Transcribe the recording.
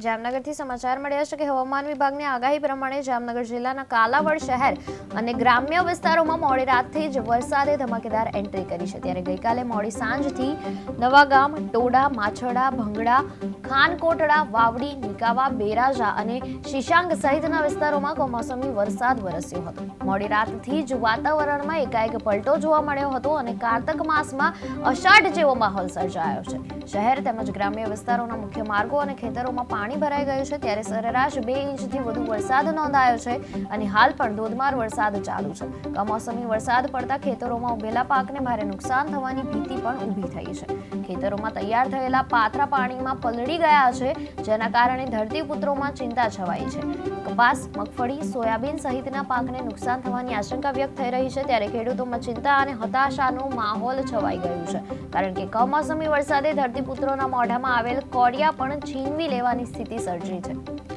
જામનગરથી સમાચાર મળ્યા છે કે હવામાન વિભાગની આગાહી પ્રમાણે જામનગર જિલ્લાના કાલાવડ શહેર અને ગ્રામ્ય વિસ્તારોમાં મોડી રાતથી જ વરસાદે ધમાકેદાર એન્ટ્રી કરી છે. ત્યારે ગઈકાલે મોડી સાંજથી નવાગામ, ટોડા, માછડા, ભંગડા, ખાનકોટડા, વાવડી, નિકાવા, બેરાજા અને શિશાંગ સહિતના વિસ્તારોમાં કમોસમી વરસાદ વરસ્યો હતો. મોડી રાતથી જ વાતાવરણમાં એકાએક પલટો જોવા મળ્યો હતો અને કારતક માસમાં અષાઢ જેવો માહોલ સર્જાયો છે. શહેર તેમજ ગ્રામ્ય વિસ્તારોના મુખ્ય માર્ગો અને ખેતરોમાં પાણી ભરાઈ ગયું છે ત્યારે સરેરાશ બે ઇંચથી વધુ વરસાદ નોંધાયો છે અને હાલ પણ ધોધમાર વરસાદ ચાલુ છે. કમોસમી વરસાદ પડતા ખેતરોમાં ઉભેલા પાકને ભારે નુકસાન થવાની ભીતિ પણ ઊભી થઈ છે. ખેતરોમાં તૈયાર થયેલા પાત્રા પાણીમાં પલળી ગયા છે, જેના કારણે ધરતીપુત્રોમાં ચિંતા છવાઈ છે. કપાસ, મગફળી, સોયાબીન સહિતના પાકને નુકસાન થવાની આશંકા વ્યક્ત થઈ રહી છે ત્યારે ખેડૂતોમાં ચિંતા અને હતાશાનો માહોલ છવાઈ ગયું છે. કારણ કે કમોસમી વરસાદે ધરતીપુત્રોના મોઢામાં આવેલ કોડિયા પણ છીનવી લેવાની સ્થિતિ સર્જી છે.